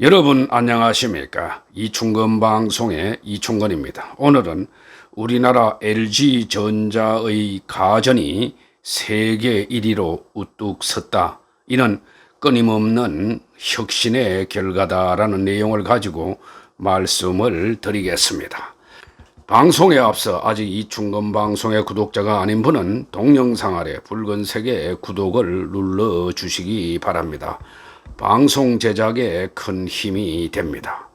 여러분 안녕하십니까? 이충건 방송의 이충건입니다. 오늘은 우리나라 LG전자의 가전이 세계 1위로 우뚝 섰다. 이는 끊임없는 혁신의 결과다라는 내용을 가지고 말씀을 드리겠습니다. 방송에 앞서 아직 이충건 방송의 구독자가 아닌 분은 동영상 아래 붉은색의 구독을 눌러 주시기 바랍니다. 방송 제작에 큰 힘이 됩니다.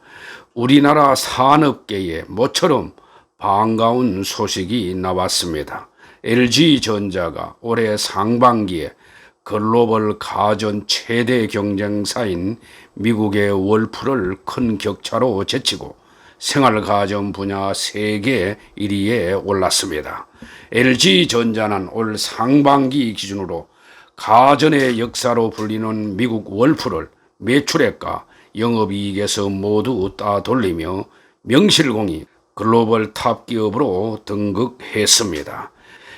우리나라 산업계에 모처럼 반가운 소식이 나왔습니다. LG전자가 올해 상반기에 글로벌 가전 최대 경쟁사인 미국의 월풀을 큰 격차로 제치고 생활가전 분야 세계 1위에 올랐습니다. LG전자는 올 상반기 기준으로 가전의 역사로 불리는 미국 월풀을 매출액과 영업이익에서 모두 따돌리며 명실공히 글로벌 탑 기업으로 등극했습니다.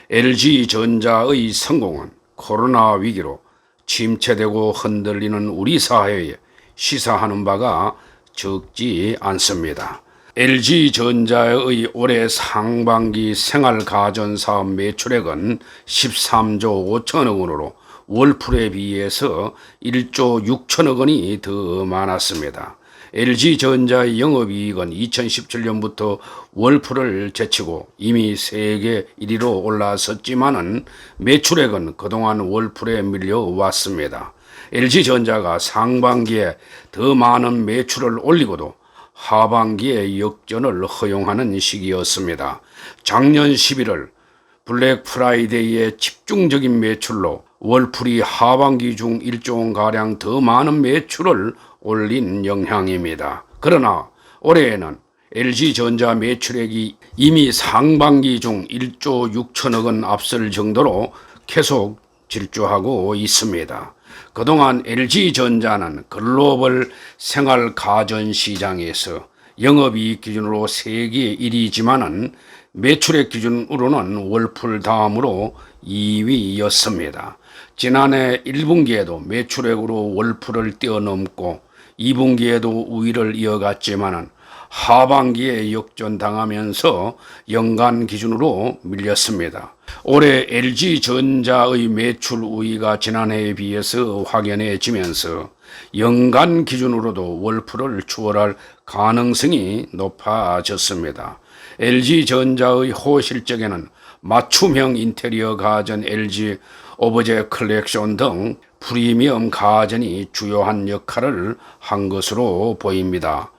LG전자의 성공은 코로나 위기로 침체되고 흔들리는 우리 사회에 시사하는 바가 적지 않습니다. LG전자의 올해 상반기 생활가전사업 매출액은 13조 5천억 원으로 월풀에 비해서 1조 6천억 원이 더 많았습니다. LG전자의 영업이익은 2017년부터 월풀을 제치고 이미 세계 1위로 올라섰지만은 매출액은 그동안 월풀에 밀려왔습니다. LG전자가 상반기에 더 많은 매출을 올리고도 하반기에 역전을 허용하는 시기였습니다. 작년 11월 블랙 프라이데이의 집중적인 매출로 월풀이 하반기 중 1조 원가량 더 많은 매출을 올린 영향입니다. 그러나 올해에는 LG전자 매출액이 이미 상반기 중 1조 6천억 원 앞설 정도로 계속 질주하고 있습니다. 그동안 LG전자는 글로벌 생활 가전 시장에서 영업이익 기준으로 세계 1위지만은 매출액 기준으로는 월풀 다음으로 2위였습니다. 지난해 1분기에도 매출액으로 월풀을 뛰어넘고 2분기에도 우위를 이어갔지만은 하반기에 역전당하면서 연간 기준으로 밀렸습니다. 올해 LG전자의 매출 우위가 지난해에 비해서 확연해지면서 연간 기준으로도 월풀을 추월할 가능성이 높아졌습니다. LG전자의 호실적에는 맞춤형 인테리어 가전 LG 오브제 컬렉션 등 프리미엄 가전이 주요한 역할을 한 것으로 보입니다.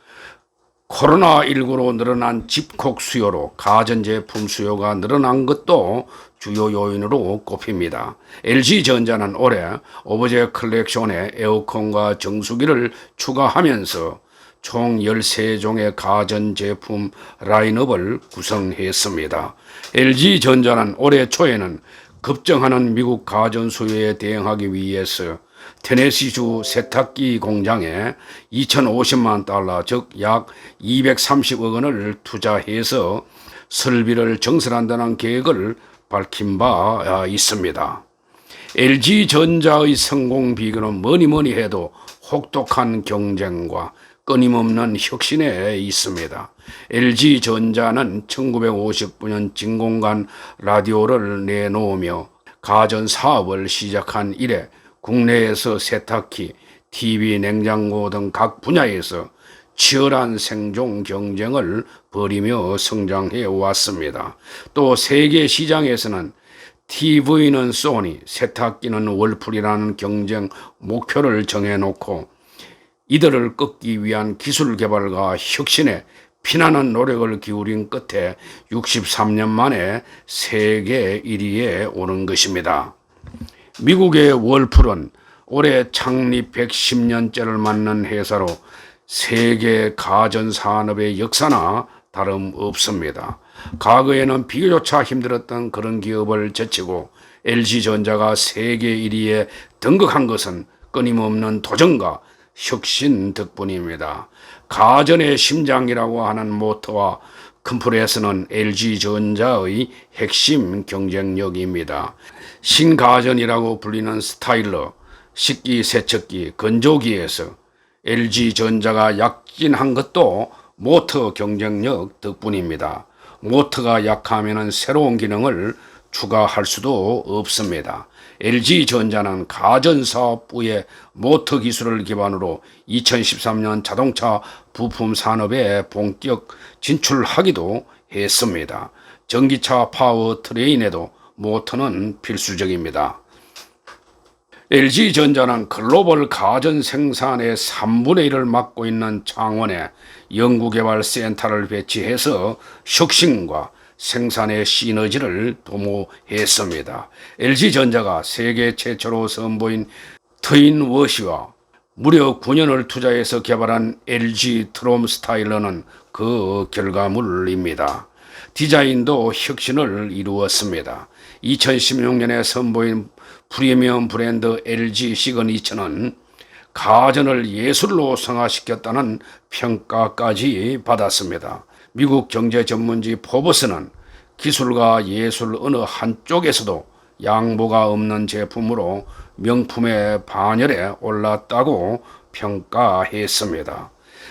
코로나19로 늘어난 집콕 수요로 가전제품 수요가 늘어난 것도 주요 요인으로 꼽힙니다. LG전자는 올해 오브제 컬렉션에 에어컨과 정수기를 추가하면서 총 13종의 가전제품 라인업을 구성했습니다. LG전자는 올해 초에는 급증하는 미국 가전 수요에 대응하기 위해서 테네시주 세탁기 공장에 2,050만 달러, 즉 약 230억 원을 투자해서 설비를 증설한다는 계획을 밝힌 바 있습니다. LG전자의 성공 비결은 뭐니 뭐니 해도 혹독한 경쟁과 끊임없는 혁신에 있습니다. LG전자는 1959년 진공관 라디오를 내놓으며 가전 사업을 시작한 이래 국내에서 세탁기, TV, 냉장고 등 각 분야에서 치열한 생존 경쟁을 벌이며 성장해 왔습니다. 또 세계 시장에서는 TV는 소니, 세탁기는 월풀이라는 경쟁 목표를 정해놓고 이들을 꺾기 위한 기술 개발과 혁신에 피나는 노력을 기울인 끝에 63년 만에 세계 1위에 오른 것입니다. 미국의 월풀은 올해 창립 110년째를 맞는 회사로 세계 가전 산업의 역사나 다름없습니다. 과거에는 비교조차 힘들었던 그런 기업을 제치고 LG전자가 세계 1위에 등극한 것은 끊임없는 도전과 혁신 덕분입니다. 가전의 심장이라고 하는 모토와 컴프레스는 LG전자의 핵심 경쟁력입니다. 신가전이라고 불리는 스타일러, 식기 세척기, 건조기에서 LG전자가 약진한 것도 모터 경쟁력 덕분입니다. 모터가 약하면 새로운 기능을 추가할 수도 없습니다. LG전자는 가전사업 부의 모터 기술을 기반으로 2013년 자동차 부품 산업에 본격 진출하기도 했습니다. 전기차 파워 트레인에도 모터는 필수적입니다. LG전자는 글로벌 가전 생산의 3분의 1을 맡고 있는 창원에 연구개발 센터를 배치해서 혁신과 생산의 시너지를 도모했습니다. LG전자가 세계 최초로 선보인 트윈워시와 무려 9년을 투자해서 개발한 LG 트롬 스타일러는 그 결과물입니다. 디자인도 혁신을 이루었습니다. 2016년에 선보인 프리미엄 브랜드 LG 시그니처는 가전을 예술로 성화시켰다는 평가까지 받았습니다. 미국 경제 전문지 포브스는 기술과 예술 어느 한쪽에서도 양보가 없는 제품으로 명품의 반열에 올랐다고 평가했습니다.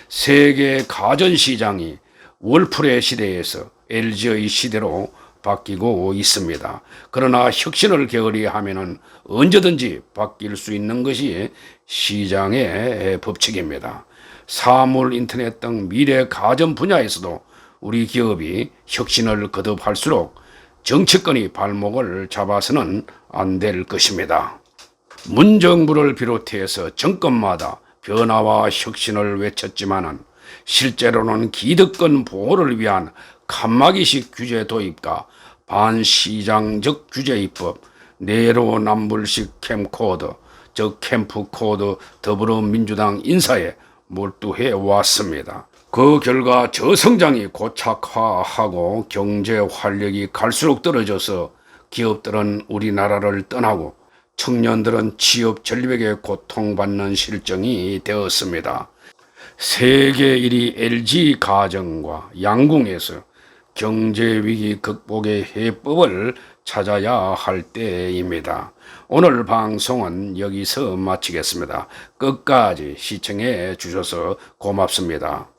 세계 가전 시장이 월풀의 시대에서 LG의 시대로 바뀌고 있습니다. 그러나 혁신을 게으리 하면은 언제든지 바뀔 수 있는 것이 시장의 법칙입니다. 사물 인터넷 등 미래 가전 분야에서도 우리 기업이 혁신을 거듭할수록 정치권이 발목을 잡아서는 안 될 것입니다. 문정부를 비롯해서 정권마다 변화와 혁신을 외쳤지만은 실제로는 기득권 보호를 위한 칸막이식 규제 도입과 반시장적 규제 입법, 내로남불식 캠코더, 즉 캠프코드 더불어민주당 인사에 몰두해 왔습니다. 그 결과 저성장이 고착화하고 경제 활력이 갈수록 떨어져서 기업들은 우리나라를 떠나고 청년들은 취업 전립에게 고통받는 실정이 되었습니다. 세계 1위 LG 가정과 양궁에서 경제 위기 극복의 해법을 찾아야 할 때입니다. 오늘 방송은 여기서 마치겠습니다. 끝까지 시청해 주셔서 고맙습니다.